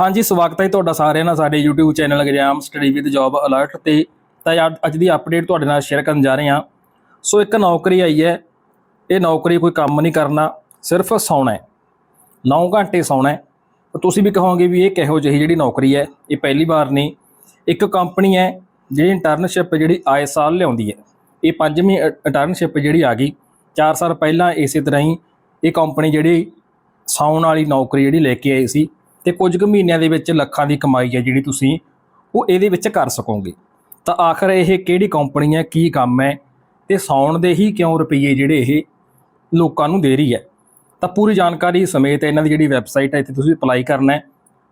ਹਾਂਜੀ, ਸਵਾਗਤ ਹੈ ਤੁਹਾਡਾ ਸਾਰਿਆਂ ਦਾ ਸਾਡੇ YouTube channel gram study with job alert ਤੇ ਤਾਂ ਅੱਜ- ਅੱਜ ਦੀ ਅਪਡੇਟ ਤੁਹਾਡੇ ਨਾਲ ਸ਼ੇਅਰ ਕਰਨ ਜਾ ਰਹੇ ਹਾਂ। ਸੋ ਇੱਕ ਨੌਕਰੀ ਆਈ ਹੈ। ਇਹ ਨੌਕਰੀ ਕੋਈ ਕੰਮ ਨਹੀਂ ਕਰਨਾ, ਸਿਰਫ ਸੌਣਾ ਹੈ। 9 ਘੰਟੇ ਸੌਣਾ ਹੈ। ਤੁਸੀਂ ਵੀ ਕਹੋਗੇ ਵੀ ਇਹ ਕਿਹੋ ਜਿਹੀ ਜਿਹੜੀ ਨੌਕਰੀ ਹੈ, ਇਹ ਪਹਿਲੀ ਵਾਰ ਨਹੀਂ। ਇੱਕ ਕੰਪਨੀ ਹੈ ਜਿਹੜੀ ਇੰਟਰਨਸ਼ਿਪ ਜਿਹੜੀ ਆਏ ਸਾਲ ਲਿਆਉਂਦੀ ਹੈ। ਇਹ ਪੰਜਵੀਂ ਇੰਟਰਨਸ਼ਿਪ ਜਿਹੜੀ ਆ ਗਈ। 4 ਸਾਲ ਪਹਿਲਾਂ ਇਸੇ ਤਰ੍ਹਾਂ ਹੀ ਇਹ ਕੰਪਨੀ ਜਿਹੜੀ ਸਾਉਣ ਵਾਲੀ ਨੌਕਰੀ ਜਿਹੜੀ ਲੈ ਕੇ ਆਈ ਸੀ। ਤੇ ਕੁਝ ਕੁ ਮਹੀਨਿਆਂ ਦੇ ਵਿੱਚ ਲੱਖਾਂ ਦੀ ਕਮਾਈ ਹੈ ਜਿਹੜੀ ਤੁਸੀਂ ਉਹ ਇਹਦੇ ਵਿੱਚ ਕਰ ਸਕੋਗੇ। ਤਾਂ ਆਖਰ ਇਹ ਕਿਹੜੀ ਕੰਪਨੀ ਹੈ, ਕੀ ਕੰਮ ਹੈ ਤੇ ਸਾਉਣ ਦੇ ਹੀ ਕਿਉਂ ਰੁਪਏ ਜਿਹੜੇ ਇਹ ਲੋਕਾਂ ਨੂੰ ਦੇ ਰਹੀ ਹੈ। ਤਾਂ ਪੂਰੀ ਜਾਣਕਾਰੀ ਸਮੇਤ ਇਹਨਾਂ ਦੀ ਜਿਹੜੀ ਵੈਬਸਾਈਟ ਹੈ, ਇੱਥੇ ਤੁਸੀਂ ਅਪਲਾਈ ਕਰਨਾ ਹੈ।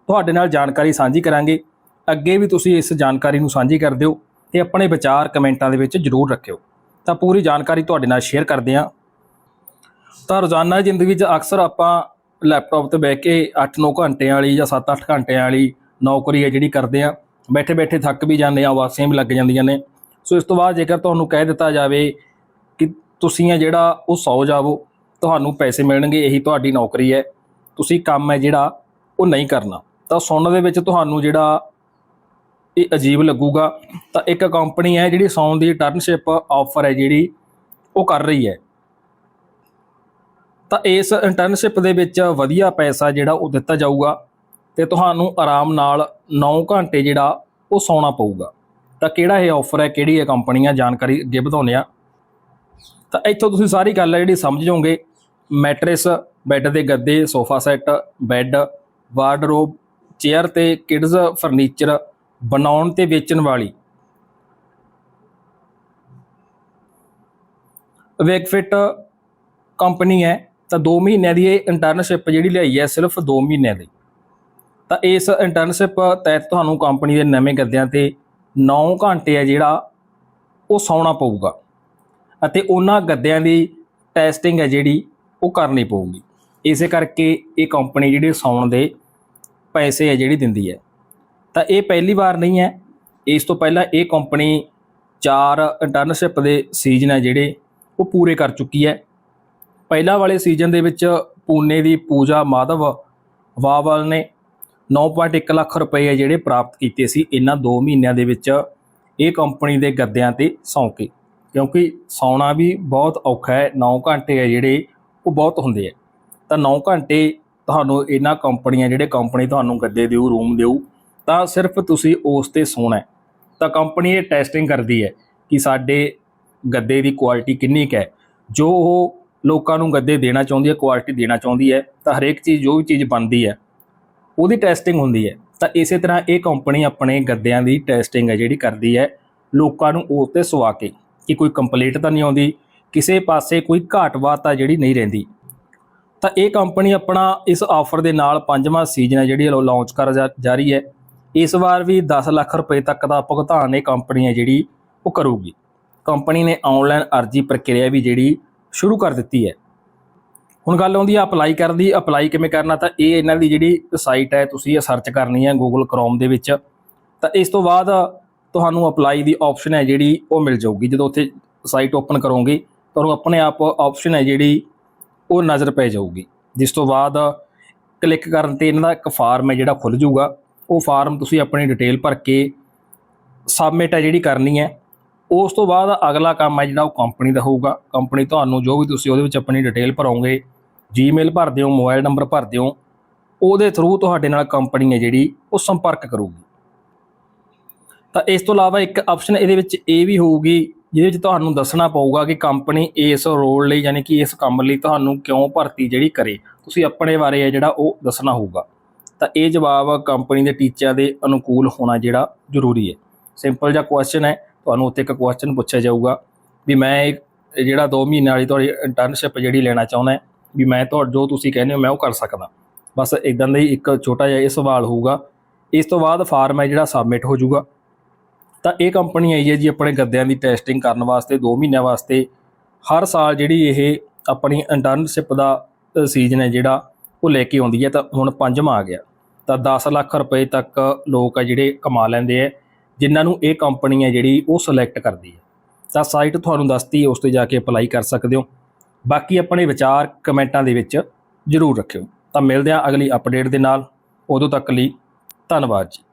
ਤੁਹਾਡੇ ਨਾਲ ਜਾਣਕਾਰੀ ਸਾਂਝੀ ਕਰਾਂਗੇ। ਅੱਗੇ ਵੀ ਤੁਸੀਂ ਇਸ ਜਾਣਕਾਰੀ ਨੂੰ ਸਾਂਝੀ ਕਰ ਦਿਓ ਤੇ ਆਪਣੇ ਵਿਚਾਰ ਕਮੈਂਟਾਂ ਦੇ ਵਿੱਚ ਜ਼ਰੂਰ ਰੱਖਿਓ। ਤਾਂ ਪੂਰੀ ਜਾਣਕਾਰੀ ਤੁਹਾਡੇ ਨਾਲ ਸ਼ੇਅਰ ਕਰਦੇ ਹਾਂ। ਤਾਂ ਰੋਜ਼ਾਨਾ ਜ਼ਿੰਦਗੀ 'ਚ ਅਕਸਰ ਆਪਾਂ ਲੈਪਟਾਪ ਤੇ ਬਹਿ ਕੇ 8-9 ਘੰਟਿਆਂ ਵਾਲੀ ਜਾਂ 7-8 ਘੰਟਿਆਂ ਵਾਲੀ ਨੌਕਰੀ ਹੈ ਜਿਹੜੀ ਕਰਦੇ ਆ, ਬੈਠੇ ਬੈਠੇ ਥੱਕ ਵੀ ਜਾਂਦੇ ਆ ਵਾਸੀਆਂ ਵੀ ਲੱਗ ਜਾਂਦੀਆਂ ਨੇ। ਸੋ ਇਸ ਤੋਂ ਬਾਅਦ ਜੇਕਰ ਤੁਹਾਨੂੰ ਕਹਿ ਦਿੱਤਾ ਜਾਵੇ ਕਿ ਤੁਸੀਂ ਹੈ ਜਿਹੜਾ ਉਹ ਸੌ ਜਾਵੋ, ਤੁਹਾਨੂੰ ਪੈਸੇ ਮਿਲਣਗੇ, ਇਹੀ ਤੁਹਾਡੀ ਨੌਕਰੀ ਹੈ। ਤੁਸੀਂ ਕੰਮ ਹੈ ਜਿਹੜਾ ਉਹ ਨਹੀਂ ਕਰਨਾ। ਤਾਂ ਸੁਣਨ ਦੇ ਵਿੱਚ ਤੁਹਾਨੂੰ ਜਿਹੜਾ ਇਹ ਅਜੀਬ ਲੱਗੂਗਾ, ਤਾਂ ਇੱਕ ਕੰਪਨੀ ਹੈ ਜਿਹੜੀ ਸੌਣ ਦੀ ਟਰਨਸ਼ਿਪ ਆਫਰ ਹੈ ਜਿਹੜੀ ਉਹ ਕਰ ਰਹੀ ਹੈ। ਤਾਂ ਇਸ ਇੰਟਰਨਸ਼ਿਪ ਦੇ ਵਿੱਚ ਵਧੀਆ ਪੈਸਾ ਜਿਹੜਾ ਉਹ ਦਿੱਤਾ ਜਾਊਗਾ ਤੇ ਤੁਹਾਨੂੰ ਆਰਾਮ ਨਾਲ 9 ਘੰਟੇ ਜਿਹੜਾ ਉਹ ਸੌਣਾ ਪਊਗਾ। ਤਾਂ ਕਿਹੜਾ ਇਹ ਆਫਰ ਹੈ, ਕਿਹੜੀ ਇਹ ਕੰਪਨੀ ਆ, ਜਾਣਕਾਰੀ ਅੱਗੇ ਵਧਾਉਂਦੇ ਆ ਤਾਂ ਇੱਥੋਂ ਤੁਸੀਂ ਸਾਰੀ ਗੱਲ ਹੈ ਜਿਹੜੀ ਸਮਝ ਜਾਓਗੇ। ਮੈਟਰੈਸ ਬੈੱਡ ਦੇ ਗੱਦੇ sofa set bed wardrobe chair ਤੇ ਕਿਡਜ਼ ਫਰਨੀਚਰ ਬਣਾਉਣ ਤੇ ਵੇਚਣ ਵਾਲੀ। ਵੇਕਫਿਟ ਕੰਪਨੀ ਹੈ। ਤਾਂ 2 ਮਹੀਨਿਆਂ ਦੀ ਇਹ ਇੰਟਰਨਸ਼ਿਪ ਜਿਹੜੀ ਲਈ ਹੈ ਸਿਰਫ 2 ਮਹੀਨਿਆਂ ਦੀ ਤਾਂ ਇਸ ਇੰਟਰਨਸ਼ਿਪ ਤਹਿਤ ਤੁਹਾਨੂੰ ਕੰਪਨੀ ਦੇ ਨਵੇਂ ਗੱਦਿਆਂ ਤੇ 9 ਘੰਟੇ ਹੈ ਜਿਹੜਾ ਉਹ ਸੌਣਾ ਪਊਗਾ ਅਤੇ ਉਹਨਾਂ ਗੱਦਿਆਂ ਦੀ ਟੈਸਟਿੰਗ ਹੈ ਜਿਹੜੀ ਉਹ ਕਰਨੀ ਪਊਗੀ। ਇਸੇ ਕਰਕੇ ਇਹ ਕੰਪਨੀ ਜਿਹੜੀ ਸੌਣ ਦੇ ਪੈਸੇ ਹੈ ਜਿਹੜੀ ਦਿੰਦੀ ਹੈ। ਤਾਂ ਇਹ ਪਹਿਲੀ ਵਾਰ ਨਹੀਂ ਹੈ। ਇਸ ਤੋਂ ਪਹਿਲਾਂ ਇਹ ਕੰਪਨੀ ਚਾਰ ਇੰਟਰਨਸ਼ਿਪ ਦੇ ਸੀਜ਼ਨ ਹੈ ਜਿਹੜੇ ਉਹ ਪੂਰੇ ਕਰ ਚੁੱਕੀ ਹੈ। ਪਹਿਲਾਂ ਵਾਲੇ ਸੀਜ਼ਨ ਦੇ ਵਿੱਚ ਪੂਨੇ ਦੀ ਪੂਜਾ ਮਾਧਵ ਵਾਵਲ ਨੇ 9.1 ਲੱਖ ਰੁਪਏ ਜਿਹੜੇ ਪ੍ਰਾਪਤ ਕੀਤੇ ਸੀ, ਇਹਨਾਂ 2 ਮਹੀਨਿਆਂ ਦੇ ਵਿੱਚ ਇਹ ਕੰਪਨੀ ਦੇ ਗੱਦਿਆਂ ਤੇ ਸੌਂ ਕੇ। ਕਿਉਂਕਿ ਸੌਣਾ ਵੀ ਬਹੁਤ ਔਖਾ ਹੈ 9 ਘੰਟੇ ਹੈ ਜਿਹੜੇ, ਉਹ ਬਹੁਤ ਹੁੰਦੇ ਆ ਤਾਂ 9 ਘੰਟੇ ਤੁਹਾਨੂੰ ਇਹਨਾਂ ਕੰਪਨੀਆਂ, ਜਿਹੜੇ ਕੰਪਨੀ ਤੁਹਾਨੂੰ ਗੱਦੇ ਦਿਓ, ਰੂਮ ਦਿਓ, ਤਾਂ ਸਿਰਫ ਤੁਸੀਂ ਉਸ ਤੇ ਸੌਣਾ ਤਾਂ ਕੰਪਨੀ ਇਹ ਟੈਸਟਿੰਗ ਕਰਦੀ ਹੈ ਕਿ ਸਾਡੇ ਗੱਦੇ ਦੀ ਕੁਆਲਿਟੀ ਕਿੰਨੀ ਕੁ ਹੈ। ਜੋ ਉਹ ਲੋਕਾਂ ਨੂੰ ਗੱਦੇ ਦੇਣਾ ਚਾਹੁੰਦੀ ਹੈ ਕੁਆਲਿਟੀ ਦੇਣਾ ਚਾਹੁੰਦੀ ਹੈ, ਤਾਂ ਹਰੇਕ ਚੀਜ਼, ਜੋ ਵੀ ਚੀਜ਼ ਬਣਦੀ ਹੈ, ਉਹਦੀ ਟੈਸਟਿੰਗ ਹੁੰਦੀ ਹੈ। ਤਾਂ ਇਸੇ ਤਰ੍ਹਾਂ ਇਹ ਕੰਪਨੀ ਆਪਣੇ ਗੱਦਿਆਂ ਦੀ ਟੈਸਟਿੰਗ ਹੈ, ਜਿਹੜੀ ਕਰਦੀ ਹੈ, ਲੋਕਾਂ ਨੂੰ ਉਸ ਤੇ ਸਵਾ ਕੇ, ਕਿ ਕੋਈ ਕੰਪਲੀਟ ਤਾਂ ਨਹੀਂ ਆਉਂਦੀ, ਕਿਸੇ ਪਾਸੇ ਕੋਈ ਘਾਟ ਵਾਤ ਆ ਜਿਹੜੀ ਨਹੀਂ ਰਹਿੰਦੀ। ਤਾਂ ਇਹ ਕੰਪਨੀ ਆਪਣਾ ਇਸ ਆਫਰ ਦੇ ਨਾਲ ਪੰਜਵਾਂ ਸੀਜ਼ਨ ਹੈ, ਜਿਹੜੀ ਲਾਂਚ ਕਰ ਜਾ ਜਾ ਰਹੀ ਹੈ। ਇਸ ਵਾਰ ਵੀ 10 ਲੱਖ ਰੁਪਏ ਤੱਕ ਦਾ ਭੁਗਤਾਨ ਇਹ ਕੰਪਨੀ ਹੈ ਜਿਹੜੀ ਉਹ ਕਰੂਗੀ। ਕੰਪਨੀ ਨੇ ਆਨਲਾਈਨ ਅਰਜ਼ੀ ਪ੍ਰਕਿਰਿਆ ਵੀ ਜਿਹੜੀ ਸ਼ੁਰੂ ਕਰ ਦਿੱਤੀ ਹੈ। ਹੁਣ ਗੱਲ ਆਉਂਦੀ ਹੈ ਅਪਲਾਈ ਕਰਨ ਦੀ। ਅਪਲਾਈ ਕਿਵੇਂ ਕਰਨਾ? ਤਾਂ ਇਹ ਇਹਨਾਂ ਦੀ ਜਿਹੜੀ ਸਾਈਟ ਹੈ, ਤੁਸੀਂ ਇਹ ਸਰਚ ਕਰਨੀ ਹੈ Google Chrome ਦੇ ਵਿੱਚ। ਤਾਂ ਇਸ ਤੋਂ ਬਾਅਦ ਤੁਹਾਨੂੰ ਅਪਲਾਈ ਦੀ ਆਪਸ਼ਨ ਹੈ ਜਿਹੜੀ ਉਹ ਮਿਲ ਜਾਊਗੀ। ਜਦੋਂ ਉੱਥੇ ਸਾਈਟ ਓਪਨ ਕਰੋਗੇ, ਤੁਹਾਨੂੰ ਆਪਣੇ ਆਪ ਆਪਸ਼ਨ ਹੈ ਜਿਹੜੀ ਉਹ ਨਜ਼ਰ ਪੈ ਜਾਊਗੀ। ਜਿਸ ਤੋਂ ਬਾਅਦ ਕਲਿੱਕ ਕਰਨ ਤੇ ਇਹਨਾਂ ਦਾ ਇੱਕ ਫਾਰਮ ਹੈ ਜਿਹੜਾ ਖੁੱਲ ਜਾਊਗਾ। ਉਹ ਫਾਰਮ ਤੁਸੀਂ ਆਪਣੀ ਡਿਟੇਲ ਭਰ ਕੇ ਸਬਮਿਟ ਹੈ ਜਿਹੜੀ ਕਰਨੀ ਹੈ। ਉਸ ਤੋਂ ਬਾਅਦ ਅਗਲਾ ਕੰਮ ਹੈ ਜਿਹੜਾ ਉਹ ਕੰਪਨੀ ਦਾ ਹੋਊਗਾ। ਕੰਪਨੀ ਤੁਹਾਨੂੰ ਜੋ ਵੀ ਤੁਸੀਂ ਉਹਦੇ ਵਿੱਚ ਆਪਣੀ ਡਿਟੇਲ ਭਰੋਗੇ ਜੀਮੇਲ ਭਰਦੇ ਹੋ ਮੋਬਾਈਲ ਨੰਬਰ ਭਰ ਦਿਓ, ਉਹਦੇ ਥਰੂ ਤੁਹਾਡੇ ਨਾਲ ਕੰਪਨੀ ਹੈ ਜਿਹੜੀ ਉਹ ਸੰਪਰਕ ਕਰੂਗੀ। ਤਾਂ ਇਸ ਤੋਂ ਇਲਾਵਾ ਇੱਕ ਆਪਸ਼ਨ ਇਹਦੇ ਵਿੱਚ ਇਹ ਵੀ ਹੋਊਗੀ, ਜਿਹਦੇ ਵਿੱਚ ਤੁਹਾਨੂੰ ਦੱਸਣਾ ਪਊਗਾ ਕਿ ਕੰਪਨੀ ਇਸ ਰੋਲ ਲਈ ਯਾਨੀ ਕਿ ਇਸ ਕੰਮ ਲਈ ਤੁਹਾਨੂੰ ਕਿਉਂ ਭਰਤੀ ਜਿਹੜੀ ਕਰੇ। ਤੁਸੀਂ ਆਪਣੇ ਬਾਰੇ ਹੈ ਜਿਹੜਾ ਉਹ ਦੱਸਣਾ ਹੋਊਗਾ। ਤਾਂ ਇਹ ਜਵਾਬ ਕੰਪਨੀ ਦੇ ਟੀਚਿਆਂ ਦੇ ਅਨੁਕੂਲ ਹੋਣਾ ਜਿਹੜਾ ਜ਼ਰੂਰੀ ਹੈ। ਸਿੰਪਲ ਜਿਹਾ ਕੁਐਸਚਨ ਹੈ ਤੁਹਾਨੂੰ ਉੱਤੇ ਇੱਕ ਕੁਐਸਚਨ ਪੁੱਛਿਆ ਜਾਊਗਾ ਵੀ ਮੈਂ ਇਹ ਜਿਹੜਾ 2 ਮਹੀਨੇ ਵਾਲੀ ਤੁਹਾਡੀ ਇੰਟਰਨਸ਼ਿਪ ਜਿਹੜੀ ਲੈਣਾ ਚਾਹੁੰਦਾ ਵੀ ਮੈਂ ਤੁਹਾਡਾ ਜੋ ਤੁਸੀਂ ਕਹਿੰਦੇ ਹੋ ਮੈਂ ਉਹ ਕਰ ਸਕਦਾ। ਬਸ ਇਦਾਂ ਦਾ ਹੀ ਇੱਕ ਛੋਟਾ ਜਿਹਾ ਇਹ ਸਵਾਲ ਹੋਊਗਾ। ਇਸ ਤੋਂ ਬਾਅਦ ਫਾਰਮ ਹੈ ਜਿਹੜਾ ਸਬਮਿਟ ਹੋ ਜਾਊਗਾ। ਤਾਂ ਇਹ ਕੰਪਨੀ ਆਈ ਹੈ ਜੀ ਆਪਣੇ ਗੱਦਿਆਂ ਦੀ ਟੈਸਟਿੰਗ ਕਰਨ ਵਾਸਤੇ 2 ਮਹੀਨਿਆਂ ਵਾਸਤੇ। ਹਰ ਸਾਲ ਜਿਹੜੀ ਇਹ ਆਪਣੀ ਇੰਟਰਨਸ਼ਿਪ ਦਾ ਸੀਜ਼ਨ ਹੈ ਜਿਹੜਾ, ਉਹ ਲੈ ਕੇ ਆਉਂਦੀ ਹੈ। ਤਾਂ ਹੁਣ ਪੰਜਵਾਂ ਆ ਗਿਆ। ਤਾਂ 10 ਲੱਖ ਰੁਪਏ ਤੱਕ ਲੋਕ ਆ ਜਿਹੜੇ ਕਮਾ ਲੈਂਦੇ ਆ ਜਿਨ੍ਹਾਂ ਨੂੰ ਇਹ ਕੰਪਨੀ ਹੈ ਜਿਹੜੀ ਉਹ ਸਿਲੈਕਟ ਕਰਦੀ ਹੈ। ਤਾਂ ਸਾਈਟ ਤੁਹਾਨੂੰ ਦੱਸਦੀ ਹੈ, ਉਸ ਤੇ ਜਾ ਕੇ ਅਪਲਾਈ ਕਰ ਸਕਦੇ ਹੋ। ਬਾਕੀ ਆਪਣੇ ਵਿਚਾਰ ਕਮੈਂਟਾਂ ਦੇ ਵਿੱਚ ਜ਼ਰੂਰ ਰੱਖਿਓ। ਤਾਂ ਮਿਲਦੇ ਹਾਂ ਅਗਲੀ ਅਪਡੇਟ ਦੇ ਨਾਲ। ਉਦੋਂ ਤੱਕ ਲਈ ਧੰਨਵਾਦ ਜੀ।